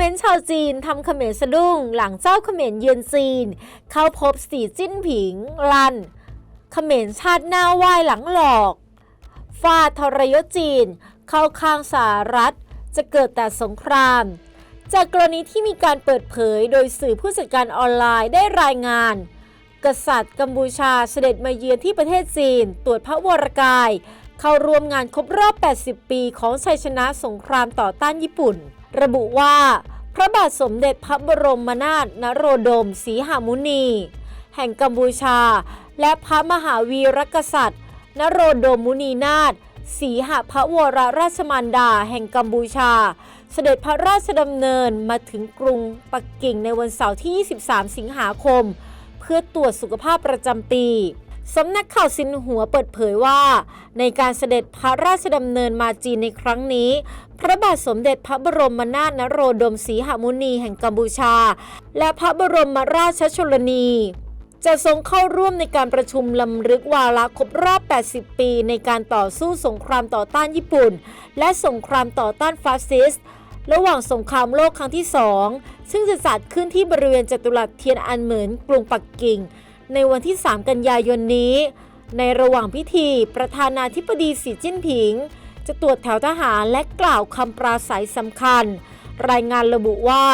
เมนต์ชาวจีนทำเขมรสะดุ้ง หลังเจ้าเขมรเยือนจีน เข้าพบสีจิ้นผิง ลันเขมรชาติหน้าไหวหลังหลอกฟาดทรยศจีน เข้าข้างสหรัฐ จะเกิดแต่สงคราม จากกรณีที่มีการเปิดเผยโดยสื่อผู้จัดการออนไลน์ได้รายงาน กษัตริย์กัมพูชาเสด็จมาเยือนที่ประเทศจีน ตรวจพระวรกาย เข้าร่วมงานครบรอบ 80 ปีของชัยชนะสงครามต่อต้านญี่ปุ่น ระบุว่า พระบาทสมเด็จพระบรมนาถนโรดมศรีหมุนี แห่งกัมพูชา และพระมหาวีรกษัตริย์ นโรดมมุนีนาถศีหพระวรราชมารดาแห่งกัมพูชา เสด็จพระราชดำเนินมาถึงกรุงปักกิ่งในวันเสาร์ที่ 23 สิงหาคม เพื่อตรวจสุขภาพประจำปี สำนักข่าวซินหัวเปิดเผยว่า ในการเสด็จพระราชดำเนินมาจีนในครั้งนี้ พระบาทสมเด็จพระบรมนาถนโรดมศรีหมุนีแห่งกัมพูชา และพระบรมราชชนนีจะทรงเข้าร่วมในการประชุมลำลึกวาระครบรอบ 80 ปีในการต่อสู้สงครามต่อต้านญี่ปุ่น และสงครามต่อต้านฟาสซิสต์ระหว่างสงครามโลกครั้งที่2ซึ่งจะจัดขึ้นที่บริเวณจัตุรัสเทียนอันเหมินกรุงปักกิ่ง ในวันที่ 3 กันยายนนี้ ในระหว่างพิธีประธานาธิบดีสีจิ้นผิง จะตรวจแถวทหารและกล่าวคำปราศัยสำคัญ รายงานระบุว่า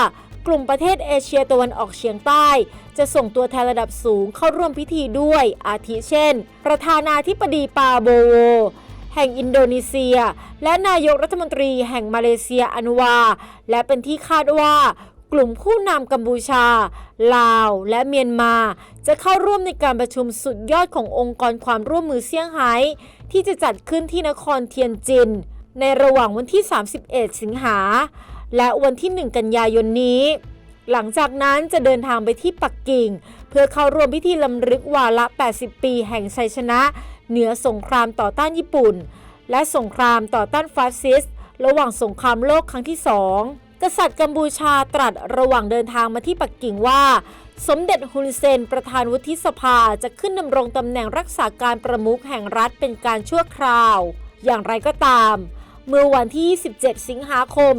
กลุ่มประเทศเอเชียตะวันออกเฉียงใต้ จะส่งตัวแทนระดับสูงเข้าร่วมพิธีด้วย อาทิเช่น ประธานาธิบดีปาโบโว แห่งอินโดนีเซีย และนายกรัฐมนตรีแห่งมาเลเซียอนุวา และเป็นที่คาดว่า กลุ่มผู้นำกัมพูชา ลาวและเมียนมา จะเข้าร่วมในการประชุมสุดยอดขององค์กรความร่วมมือเซี่ยงไฮ้ที่จะจัดขึ้นที่นครเทียนจิน ในระหว่างวันที่ 31 สิงหา และวันที่ 1 กันยายนนี้ หลังจากนั้นจะเดินทางไปที่ปักกิ่ง เพื่อเข้าร่วมพิธีลำลึกวาระ 80 ปีแห่งชัยชนะ เหนือสงครามต่อต้านญี่ปุ่น และสงครามต่อต้านฟาสซิสต์ระหว่างสงครามโลกครั้งที่สอง กษัตริย์กัมพูชาตรัสระหว่างเดินทางมาที่ปักกิ่งว่า สมเด็จฮุนเซน ประธานวุฒิสภาจะขึ้นดำรงตำแหน่งรักษาการประมุขแห่งรัฐเป็นการชั่วคราว อย่างไรก็ตาม เมื่อวันที่27สิงหาคม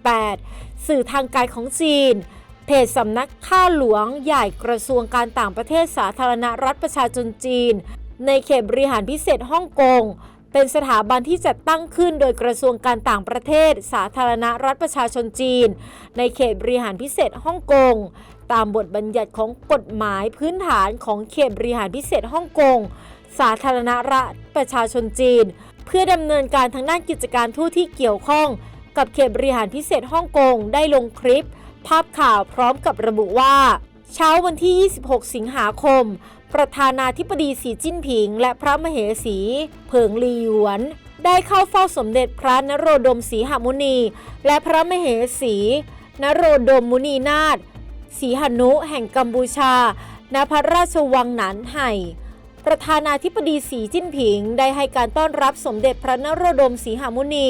2568 สื่อทางการของจีน เพจสำนักข้าหลวงใหญ่กระทรวงการต่างประเทศสาธารณรัฐประชาชนจีน ในเขตบริหารพิเศษฮ่องกง เป็นสถาบันที่จัดตั้งขึ้นโดยกระทรวงการต่างประเทศ สาธารณรัฐประชาชนจีน ในเขตบริหารพิเศษฮ่องกง ตามบทบัญญัติของกฎหมายพื้นฐานของเขตบริหารพิเศษฮ่องกง สาธารณรัฐประชาชนจีน เพื่อดำเนินการทางด้านกิจการทูตที่เกี่ยวข้อง กับเขตบริหารพิเศษฮ่องกงได้ลงคลิป ภาพข่าวพร้อมกับระบุว่า เช้าวันที่ 26 สิงหาคม ประธานาธิบดีสีจิ้นผิง และพระมเหสี เผิงลีหยวน ได้เข้าเฝ้าสมเด็จพระนโรดมศรีหมุนี และพระมเหสี นโรดมมุนีนาถศรีหนุแห่งกัมพูชา ณ พระราชวังหนานไห่ ประธานาธิบดีสีจิ้นผิง ได้ให้การต้อนรับสมเด็จพระนโรดมศรีหมุนี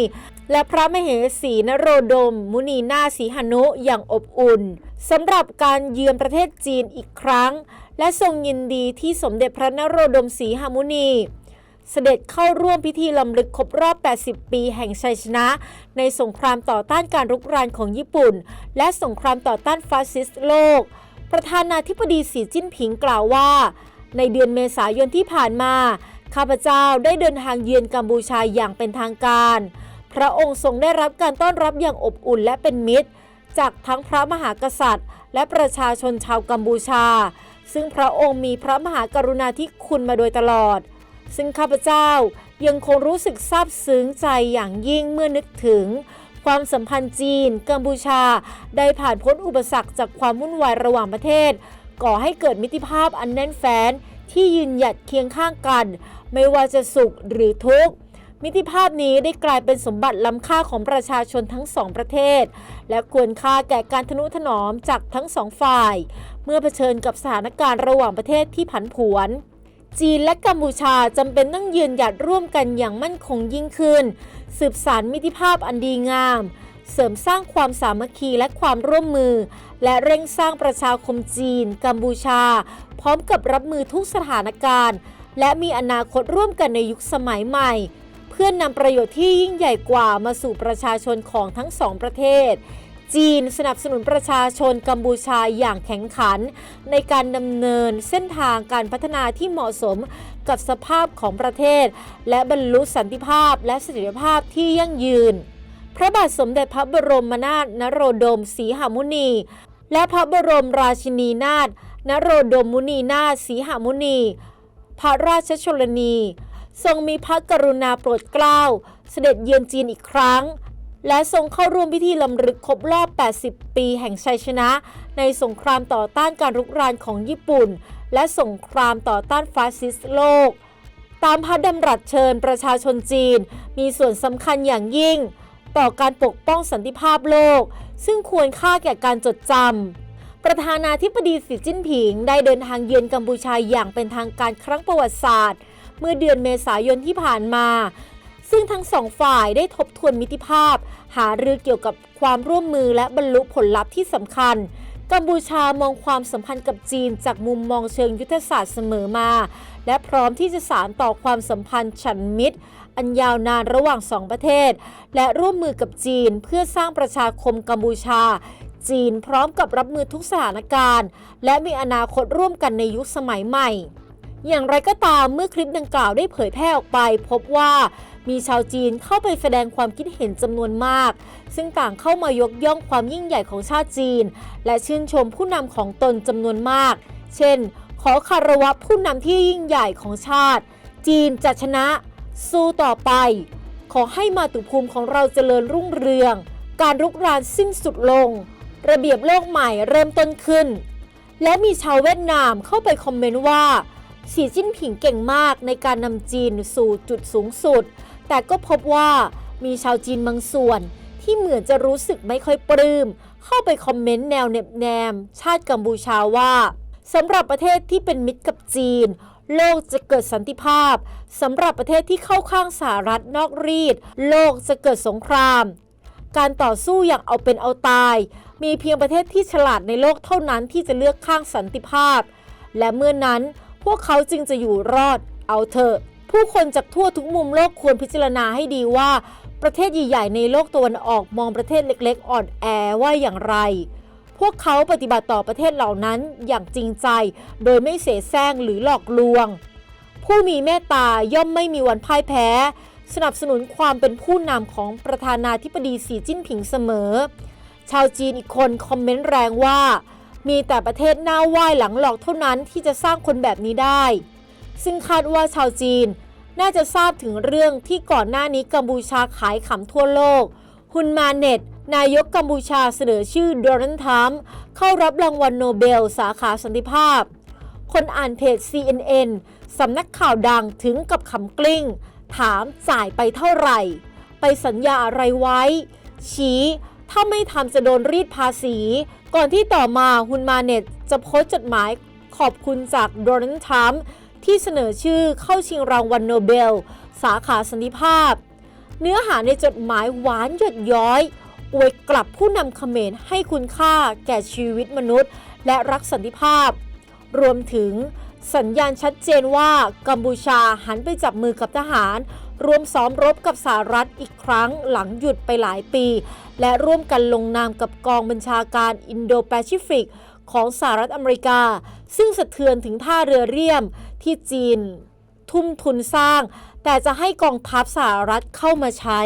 และพระมเหสีนโรดม มุนีนาถศรีหนุอย่างอบอุ่นสำหรับการเยือนประเทศจีนอีกครั้ง และทรงยินดีที่สมเด็จพระนโรดมศรีหมุนีเสด็จเข้าร่วมพิธีลำลึกครบรอบ 80 ปีแห่งชัยชนะ ในสงครามต่อต้านการรุกรานของญี่ปุ่น และสงครามต่อต้านฟาสซิสต์โลก ประธานาธิบดีสีจิ้นผิงกล่าวว่า ในเดือนเมษายนที่ผ่านมา ข้าพเจ้าได้เดินทางเยือนกัมพูชาอย่างเป็นทางการ พระองค์ทรงได้รับการต้อนรับอย่างอบอุ่นและเป็นมิตร จากทั้งพระมหากษัตริย์ และประชาชนชาวกัมพูชา ซึ่งพระองค์มีพระมหากรุณาธิคุณมาโดยตลอด ซึ่งข้าพเจ้ายังคงรู้สึกซาบซึ้งใจอย่างยิ่งเมื่อนึกถึงความสัมพันธ์จีน กัมพูชา ได้ผ่านพ้นอุปสรรคจากความวุ่นวายระหว่างประเทศ ก่อให้เกิดมิตรภาพอันแน่นแฟ้นที่ยืนหยัดเคียงข้างกัน ไม่ว่าจะสุขหรือทุกข์มิตรภาพนี้ได้กลายเป็นสมบัติล้ำค่าของประชาชนทั้งสองประเทศ และควรค่าแก่การทนุถนอมจากทั้งสองฝ่าย เมื่อเผชิญกับสถานการณ์ระหว่างประเทศที่ผันผวน จีนและกัมพูชาจำเป็นต้องยืนหยัดร่วมกันอย่างมั่นคงยิ่งขึ้น สืบสานมิตรภาพอันดีงาม เสริมสร้างความสามัคคีและความร่วมมือ และเร่งสร้างประชาคมจีน กัมพูชา พร้อมกับรับมือทุกสถานการณ์ และมีอนาคตร่วมกันในยุคสมัยใหม่ เพื่อนนำประโยชน์ที่ยิ่งใหญ่กว่ามาสู่ประชาชนของทั้งสองประเทศ จีนสนับสนุนประชาชนกัมพูชาอย่างแข็งขัน ในการดำเนินเส้นทางการพัฒนาที่เหมาะสมกับสภาพของประเทศ และบรรลุสันติภาพและเสถียรภาพที่ยั่งยืน พระบาทสมเด็จพระบรมนาถนโรดมศรีหมุนี และพระบรมราชินีนาถนโรดมมุนีนาถศรีหมุนี พระราชชนนี ทรงมีพระกรุณาโปรดเกล้า เสด็จเยือนจีนอีกครั้ง และทรงเข้าร่วมพิธีลำลึกครบรอบ 80 ปีแห่งชัยชนะ ในสงครามต่อต้านการรุกรานของญี่ปุ่น และสงครามต่อต้านฟาสซิสต์โลก ตามพระดำรัสเชิญประชาชนจีน มีส่วนสำคัญอย่างยิ่ง ต่อการปกป้องสันติภาพโลก ซึ่งควรค่าแก่การจดจำ ประธานาธิบดีสีจิ้นผิงได้เดินทางเยือนกัมพูชาอย่างเป็นทางการครั้งประวัติศาสตร์ เมื่อเดือนเมษายนที่ผ่านมา ซึ่งทั้งสองฝ่ายได้ทบทวนมิติภาพ หารือเกี่ยวกับความร่วมมือและบรรลุผลลัพธ์ที่สำคัญ กัมพูชามองความสัมพันธ์กับจีนจากมุมมองเชิงยุทธศาสตร์เสมอมา และพร้อมที่จะสานต่อความสัมพันธ์ฉันมิตร อันยาวนานระหว่างสองประเทศ และร่วมมือกับจีนเพื่อสร้างประชาคมกัมพูชา จีนพร้อมกับรับมือทุกสถานการณ์ และมีอนาคตร่วมกันในยุคสมัยใหม่ อย่างไรก็ตามเมื่อคลิปดังกล่าวได้เผยแพร่ออกไป พบว่า มีชาวจีนเข้าไปแสดงความคิดเห็นจำนวนมาก ซึ่งต่างเข้ามายกย่องความยิ่งใหญ่ของชาติจีน และชื่นชมผู้นำของตนจำนวนมาก เช่น ขอคารวะผู้นำที่ยิ่งใหญ่ของชาติ จีนจะชนะ สู้ต่อไป ขอให้มาตุภูมิของเราเจริญรุ่งเรือง การรุกรานสิ้นสุดลง ระเบียบโลกใหม่เริ่มต้นขึ้น และมีชาวเวียดนามเข้าไปคอมเมนต์ว่า สีจิ้นผิงเก่งมากในการนำจีนสู่จุดสูงสุด แต่ก็พบว่ามีชาวจีนบางส่วน ที่เหมือนจะรู้สึกไม่ค่อยปลื้ม เข้าไปคอมเมนต์แนวเน็บแนม ชาติกัมพูชาว่าสำหรับประเทศที่เป็นมิตรกับจีน โลกจะเกิดสันติภาพสำหรับประเทศที่เข้าข้างสหรัฐนอกรีด โลกจะเกิดสงคราม การต่อสู้อย่างเอาเป็นเอาตาย มีเพียงประเทศที่ฉลาดในโลกเท่านั้นที่จะเลือกข้างสันติภาพ และเมื่อนั้น พวกเขาจึงจะอยู่รอดเอาเถอะ ผู้คนจากทั่วทุกมุมโลกควรพิจารณาให้ดีว่า ประเทศใหญ่ๆในโลกตะวันออกมองประเทศเล็กๆ อ่อนแอว่าอย่างไร พวกเขาปฏิบัติต่อประเทศเหล่านั้นอย่างจริงใจ โดยไม่เสแสร้งหรือหลอกลวง ผู้มีเมตตาย่อมไม่มีวันพ่ายแพ้ สนับสนุนความเป็นผู้นำของประธานาธิบดีสีจิ้นผิงเสมอ ชาวจีนอีกคนคอมเมนต์แรงว่า มีแต่ประเทศหน้าไหว้หลังหลอกเท่านั้นที่จะสร้างคนแบบนี้ได้ ซึ่งคาดว่าชาวจีน น่าจะทราบถึงเรื่องที่ก่อนหน้านี้กัมพูชาขายขำทั่วโลก ฮุนมาเน็ต นายกกัมพูชาเสนอชื่อโดนัลด์ทรัมป์เข้ารับรางวัลโนเบล สาขาสันติภาพ คนอ่านเพจ CNN สำนักข่าวดังถึงกับขำกลิ้ง ถามจ่ายไปเท่าไหร่ ไปสัญญาอะไรไว้ ชี้ถ้าไม่ทำจะโดนรีดภาษี ก่อนที่ต่อมาฮุนมาเน็ตจะโพสต์จดหมายขอบคุณจากโดนัลด์ทรัมป์ที่เสนอชื่อเข้าชิงรางวัลโนเบล สาขาสันติภาพ เนื้อหาในจดหมายหวานหยดย้อย อวยกลับผู้นำเขมรให้คุณค่าแก่ชีวิตมนุษย์ และรักสันติภาพ รวมถึง สัญญาณชัดเจนว่ากัมพูชาหันไปจับมือกับทหาร รวมซ้อมรบกับสหรัฐอีกครั้งหลังหยุดไปหลายปี และร่วมกันลงนามกับกองบัญชาการอินโดแปซิฟิกของสหรัฐอเมริกา ซึ่งสะเทือนถึงท่าเรือเรียมที่จีน ทุ่มทุนสร้าง แต่จะให้กองทัพสหรัฐเข้ามาใช้